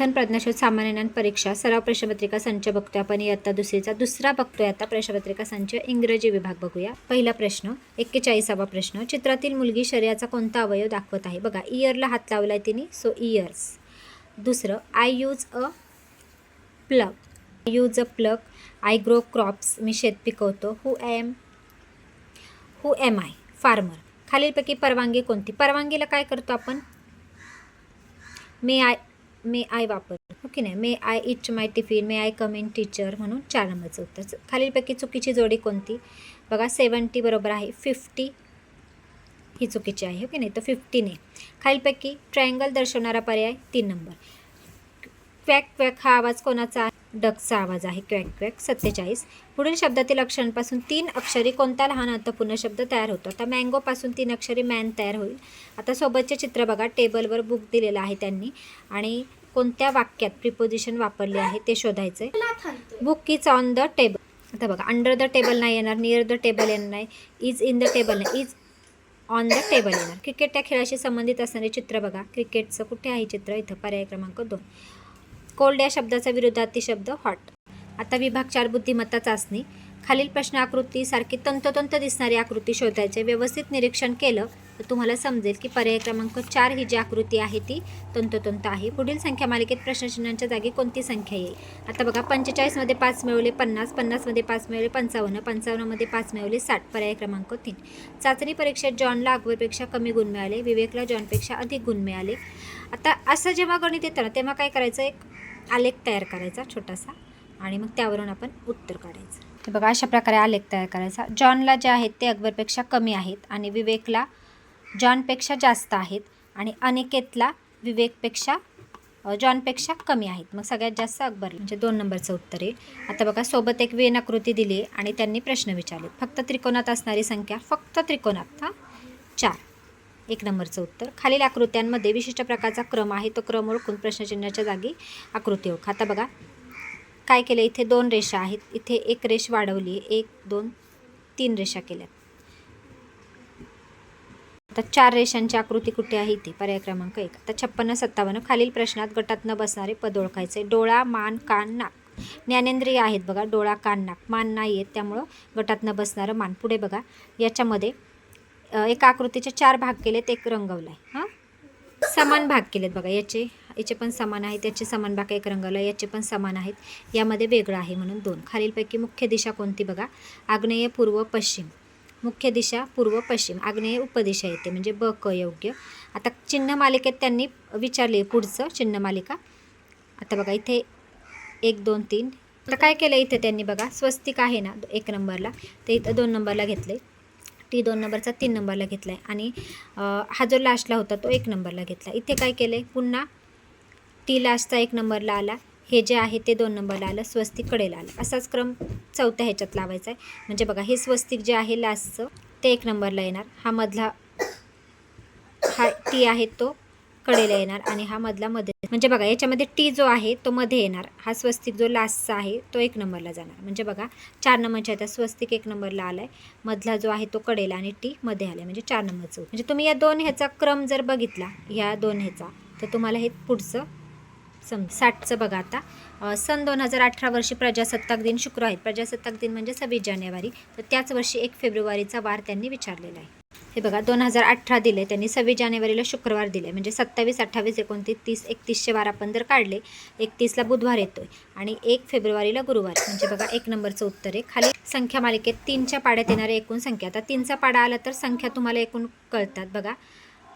थन प्रज्ञाशोध सामान्य ज्ञान परीक्षा सराव प्रश्नपत्रिका संच बघतोय आपण. इयत्ता दुसरीचा दुसरा बघतोय आता प्रश्नपत्रिका संच इंग्रजी विभाग बघूया. पहिला प्रश्न एक्केचाळीसावा प्रश्न चित्रातील मुलगी शरीराचा कोणता अवयव दाखवत आहे? बघा इयरला हात लावलाय तिने सो इयर्स दुसरं I use a plug use a plug I grow crops मी शेत पिकवतो. Who am who am I farmer खालीलपैकी परवानगी कोणती? परवानगीला काय करतो आपण? मे आय मे आय वापर. हो की नाही? May I eat my tiffin may I come in teacher म्हणून चार नंबरचं उत्तर खालीलपैकी चुकीची जोडी कोणती? बघा सेवन्टी बरोबर आहे. फिफ्टी ही चुकीची आहे. हो की नाही? तर फिफ्टीने खालीलपैकी ट्रायंगल दर्शवणारा पर्याय तीन नंबर क्वॅक क्वॅक हा आवाज कोणाचा? आहे डकचा आवाज आहे. क्वॅक क्वॅक सत्तेचाळीस. पुढील शब्दातील अक्षरांपासून तीन अक्षरी कोणता लहान अर्थपूर्ण शब्द तयार होतो आता मँगोपासून तीन अक्षरी मॅन तयार होईल. आता सोबतचे चित्र बघा. टेबलवर बुक दिलेलं आहे त्यांनी. आणि कोणत्या वाक्यात प्रिपोजिशन वापरले आहे ते शोधायचं आहे book is on the table. आता बघा. अंडर द टेबल नाही येणार नियर द टेबल येणार नाही इज इन द टेबल नाही इज ऑन द टेबल येणार. क्रिकेट या खेळाशी संबंधित असणारे चित्र बघा. क्रिकेटचं कुठे आहे चित्र? इथं पर्याय क्रमांक दोन. कोल्ड या शब्दाचा विरोधार्थी शब्द हॉट आता विभाग चार बुद्धिमत्ता चाचणी. खालील प्रश्न आकृती सारखी तंतोतंत दिसणारी आकृती शोधायचे. व्यवस्थित निरीक्षण केलं तर तुम्हाला समजेल की पर्याय क्रमांक चार ही जी आकृती आहे ती तंतोतंत आहे. पुढील संख्या मालिकेत प्रश्नचिन्हांच्या जागी कोणती संख्या येईल? आता बघा पंचेचाळीसमध्ये पाच मिळवले पन्नास पन्नासमध्ये पाच मिळवले पंचावन्न पंचावन्नमध्ये पाच मिळवले साठ. पर्याय क्रमांक तीन. चाचणी परीक्षेत जॉनला अकबरपेक्षा कमी गुण मिळाले विवेकला जॉनपेक्षा अधिक गुण मिळाले. आता असं जेव्हा गणित येतं ना तेव्हा काय करायचं? एक आलेख तयार करायचा छोटासा आणि मग त्यावरून आपण उत्तर काढायचं. हे बघा अशा प्रकारे आलेख तयार करायचा. जॉनला जे आहेत ते अकबरपेक्षा कमी आहेत आणि विवेकला जॉनपेक्षा जास्त आहेत आणि अनिकेतला विवेकपेक्षा जॉनपेक्षा कमी आहेत. मग सगळ्यात जास्त अकबर म्हणजे दोन नंबरचं उत्तर आहे. आता बघा सोबत एक वेन आकृती दिली आणि त्यांनी प्रश्न विचारले फक्त त्रिकोणात असणारी संख्या फक्त त्रिकोणात हां? चार. एक नंबरचं उत्तर. खालील आकृत्यांमध्ये विशिष्ट प्रकारचा क्रम आहे. तो क्रम ओळखून प्रश्नचिन्हाच्या जागी आकृती ओळख. आता बघा. काय केलं? इथे दोन रेषा आहेत. इथे एक रेष वाढवली एक दोन तीन रेषा केल्यात. आता चार रेषांची आकृती कुठे आहे ती पर्याय क्रमांक एक. आता छप्पन्न सत्तावन्न. खालील प्रश्नात गटात न बसणारे पद ओळखायचे डोळा मान कान नाक. ज्ञानेंद्रिय आहेत बघा. डोळा कान नाक. मान नाही आहेत त्यामुळं गटात न बसणारं मान. पुढे बघा. याच्यामध्ये एका आकृतीचे चार भाग केलेत एक रंगवला आहे हां? समान भाग केलेत बघा याचे याचे पण समान आहेत याचे समान भाग एक रंगवला याचे पण समान आहेत. यामध्ये वेगळं आहे म्हणून दोन. खालीलपैकी मुख्य दिशा कोणती बघा? आग्नेय पूर्व पश्चिम. मुख्य दिशा पूर्व पश्चिम. आग्नेय उपदिशा येते म्हणजे ब क योग्य. आता चिन्ह मालिकेत त्यांनी विचारले पुढचं चिन्ह मालिका. आता बघा इथे एक दोन तीन. आता काय केलं इथे त्यांनी बघा? स्वस्तिक आहे ना एक नंबरला. ते इथं दोन नंबरला घेतले टी दोन नंबरचा तीन नंबरला घेतला आहे आणि हा जो लास्टला होता तो एक नंबरला घेतला. इथे काय केलं आहे पुन्हा टी लास्टचा एक नंबरला आला. हे जे आहे ते दोन नंबरला आलं. स्वस्तिक कडेला आलं. असाच क्रम चौथ्या ह्याच्यात लावायचा आहे म्हणजे बघा हे स्वस्तिक जे आहे लास्टचं ते एक नंबरला येणार. हा मधला हा टी आहे तो. कडेला येणार आणि हा मधला मध्ये म्हणजे बघा याच्यामध्ये टी जो आहे तो मध्ये येणार. हा स्वस्तिक जो लास्टचा आहे तो एक नंबरला जाणार. म्हणजे बघा चार नंबरच्या त्या स्वस्तिक एक नंबरला आला आहे मधला जो आहे तो कडेला आणि टी मध्ये आला म्हणजे चार नंबरचं. म्हणजे तुम्ही या दोन ह्याचा क्रम जर बघितला ह्या दोन ह्याचा तर तुम्हाला हे पुढचं सम साठचं बघा आता. सन दोन हजार अठरा वर्षी प्रजासत्ताक दिन शुक्र आहे. प्रजासत्ताक दिन म्हणजे सव्वीस जानेवारी. तर त्याच वर्षी एक फेब्रुवारीचा वार त्यांनी विचारलेला आहे. हे बघा दोन हजार अठरा दिले त्यांनी सव्वीस जानेवारीला शुक्रवार दिले. म्हणजे सत्तावीस अठ्ठावीस एकोणतीस तीस एकतीसशे बारा आपण जर काढले एकतीसला बुधवार येतोय आणि एक फेब्रुवारीला गुरुवार. म्हणजे बघा एक नंबरचं उत्तर आहे. खाली संख्या मालिकेत तीनच्या पाड्यात येणारे एकूण संख्या. आता तीनचा पाडा आला तर संख्या तुम्हाला एकूण कळतात. बघा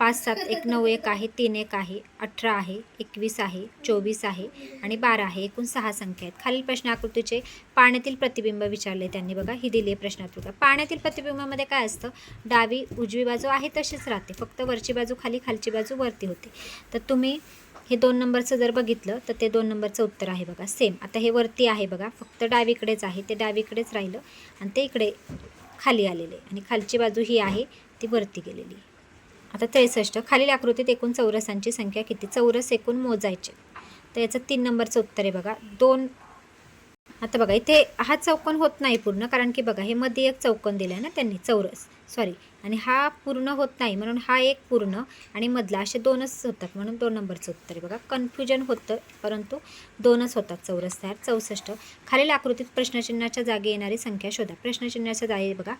पाच सात एक नऊ एक आहे तीन एक आहे अठरा आहे एकवीस आहे चोवीस आहे आणि बारा आहे. एकूण सहा संख्या आहेत. खालील प्रश्न आकृतीचे पाण्यातील प्रतिबिंब विचारले त्यांनी बघा. ही दिली आहे प्रश्नातृता पाण्यातील प्रतिबिंबामध्ये काय असतं? डावी उजवी बाजू आहे तशीच राहते. फक्त वरची बाजू खाली खालची बाजू वरती होते. तर तुम्ही हे दोन नंबरचं जर बघितलं तर ते दोन नंबरचं उत्तर आहे बघा. सेम आता हे वरती आहे बघा. फक्त डावीकडेच आहे. ते डावीकडेच राहिलं आणि ते इकडे खाली आलेले आणि खालची बाजू ही आहे ती वरती गेलेली आहे. आता त्रेसष्ट खालील आकृतीत एकूण चौरसांची संख्या किती? चौरस एकूण मोजायचे. तर याचं तीन नंबरचं उत्तर आहे बघा. दोन आता बघा इथे हा चौकोन होत नाही पूर्ण कारण की बघा हे मध्ये एक चौकोन दिलं आहे ना त्यांनी चौरस. सॉरी आणि हा पूर्ण होत नाही म्हणून हा एक पूर्ण आणि मधला असे दोनच होतात म्हणून दोन नंबरचं उत्तर आहे बघा. कन्फ्युजन होतं परंतु दोनच होतात चौरस तयार. चौसष्ट. खालील आकृतीत प्रश्नचिन्हाच्या जागी येणारी संख्या शोधा. प्रश्नचिन्हाच्या जागी बघा.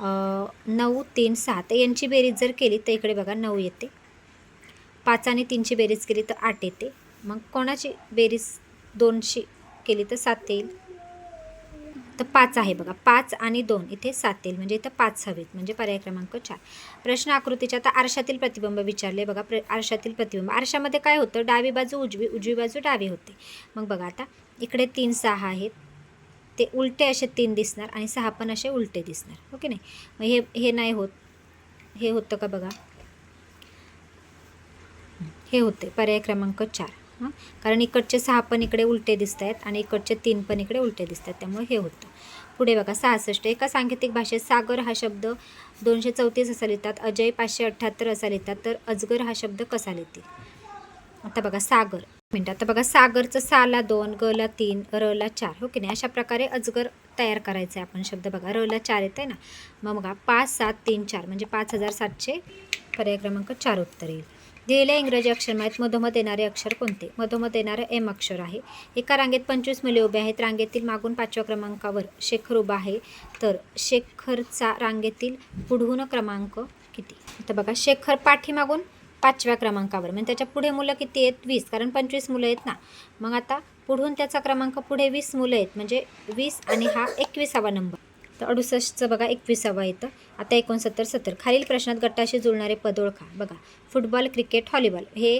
नऊ तीन सहा तर यांची बेरीज जर केली तर इकडे बघा नऊ येते. पाच आणि तीनची बेरीज केली तर आठ येते. मग कोणाची बेरीज दोनशी केली तर सात येईल? तर पाच आहे बघा. पाच आणि दोन इथे सात येईल. म्हणजे इथं पाच हवेत. म्हणजे पर्याय क्रमांक चार. प्रश्न आकृतीच्या आता आरशातील प्रतिबिंब विचारले. बघा प्र आरशातील प्रतिबिंब. आरशामध्ये काय होतं? डावी बाजू उजवी उजवी बाजू डावी होते. मग बघा आता. इकडे तीन सहा आहेत. ते उलटे असे तीन दिसणार आणि सहा पण असे उलटे दिसणार. हो ओके नाही? मग हे हे नाही होत. हे होतं का बघा? हे होते. पर्याय क्रमांक चार. हां? कारण इकडचे सहा पण इकडे उलटे दिसत आहेत आणि इकडचे तीन पण इकडे उलटे दिसत आहेत त्यामुळे हे होतं. पुढे बघा सहासष्ट. एका सांकेतिक भाषेत सागर हा शब्द दोनशे चौतीस असा लिहितात अजय पाचशे अठ्ठ्याहत्तर असा लिहितात. तर अजगर हा शब्द कसा लिहितील? आता बघा सागर. मिनटं. आता बघा सागरचं साला दोन गला तीन रला चार हो की नाही? अशा प्रकारे अजगर तयार करायचं आहे आपण शब्द बघा. रला चार येत आहे ना? मग बघा पाच सात तीन चार म्हणजे पाच हजार सातशे पर्याय क्रमांक चार उत्तर येईल. दिलेल्या इंग्रजी अक्षरमाळेत मधोमध येणारे अक्षर कोणते? मधोमध येणारं एम अक्षर आहे. एका रांगेत पंचवीस मुले उभे आहेत. रांगेतील मागून पाचव्या क्रमांकावर शेखर उभा आहे. तर शेखरचा रांगेतील पुढून क्रमांक किती? आता बघा शेखर पाठीमागून पाचव्या क्रमांकावर. म्हणजे त्याच्या पुढे मुलं किती आहेत? वीस. कारण पंचवीस मुलं आहेत ना. मग आता पुढून त्याचा क्रमांक पुढे वीस मुलं आहेत. म्हणजे वीस आणि हा एकविसावा नंबर. तर अडुसष्टचं बघा एकविसावा येतं आता एकोणसत्तर सत्तर. खालील प्रश्नात गटाशी जुळणारे पद ओळखा बघा. फुटबॉल क्रिकेट व्हॉलीबॉल हे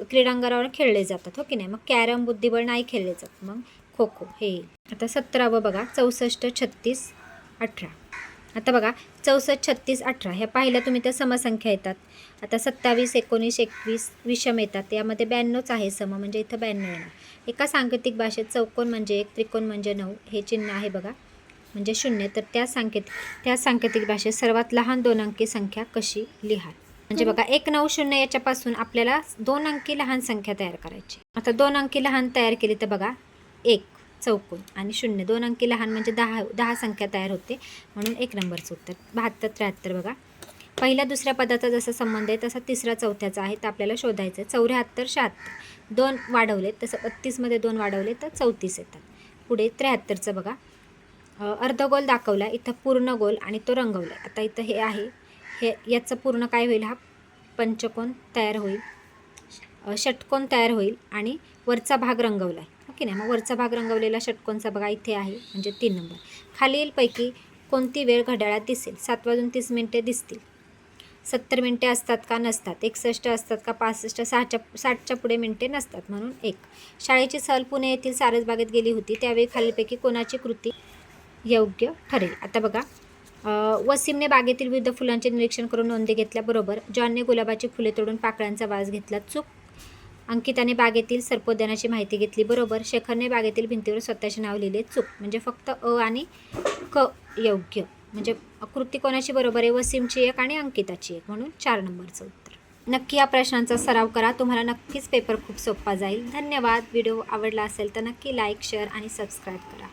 क्रीडांगणावर खेळले जातात हो की नाही? मग कॅरम बुद्धिबळ नाही खेळले जात. मग खो खो हे. येईल. आता सतरावं बघा. चौसष्ट छत्तीस अठरा. आता बघा चौसष्ट छत्तीस अठरा ह्या पाहिल्या तुम्ही त्या समसंख्या येतात. आता सत्तावीस एकोणीस एकवीस विषम येतात. यामध्ये ब्याण्णवच आहे सम म्हणजे इथं ब्याण्णव येणार. एका सांकेतिक भाषेत चौकोन म्हणजे एक त्रिकोण म्हणजे नऊ हे चिन्ह आहे बघा म्हणजे शून्य. तर त्या सांकेतिक त्या सांकेतिक भाषेत सर्वात लहान दोन अंकी संख्या कशी लिहाल? म्हणजे बघा एक नऊ शून्य याच्यापासून आपल्याला दोन अंकी लहान संख्या तयार करायची. आता दोन अंकी लहान तयार केली तर बघा एक चौकोन. आणि शून्य. दोन अंकी लहान म्हणजे दहा दहा संख्या तयार होते. म्हणून एक नंबरचं उत्तर. बहात्तर त्र्याहत्तर बघा. पहिल्या दुसऱ्या पदाचा जसा संबंध आहे तसा तिसरा चौथ्याचा आहे. तर आपल्याला शोधायचं आहे चौऱ्याहत्तर शहात्तर. दोन वाढवले तसं बत्तीसमध्ये दोन वाढवले तर चौतीस येतात. पुढे त्र्याहत्तरचं बघा. अर्धगोल दाखवला इथं पूर्ण गोल आणि तो रंगवला. आता इथं हे आहे. हे याचं पूर्ण काय होईल हा? पंचकोन तयार होईल. षटकोन तयार होईल आणि वरचा भाग रंगवला. आहे की नाही? मग वरचा भाग रंगवलेला षटकोनचा बघा इथे आहे म्हणजे तीन नंबर. खालीलपैकी कोणती वेळ घड्याळात दिसेल? सात वाजून तीस मिनटे दिसतील. सत्तर मिनटे असतात का? नसतात. एकसष्ट असतात का? पासष्ट सहाच्या साठच्या पुढे मिनटे नसतात म्हणून एक. शाळेची सहल पुणे येथील सारसबागेत गेली होती. त्यावेळी खालीलपैकी कोणाची कृती योग्य ठरेल? आता बघा. वसीमने बागेतील विविध फुलांचे निरीक्षण करून नोंदी घेतल्याबरोबर जॉनने गुलाबाची फुले तोडून पाकळ्यांचा वास घेतला. चूक अंकिताने बागेतील सर्पोद्यानाची माहिती घेतली. बरोबर शेखरने बागेतील भिंतीवर स्वतःचे नाव लिहिले. चूक म्हणजे फक्त अ आणि क योग्य. म्हणजे कृती कोणाची बरोबर आहे? वसीमची एक आणि अंकिताची एक. म्हणून चार नंबरचं उत्तर. नक्की या प्रश्नांचा सराव करा. तुम्हाला नक्कीच पेपर खूप सोपा जाईल. धन्यवाद. व्हिडिओ आवडला असेल तर नक्की लाईक शेअर आणि सबस्क्राईब करा.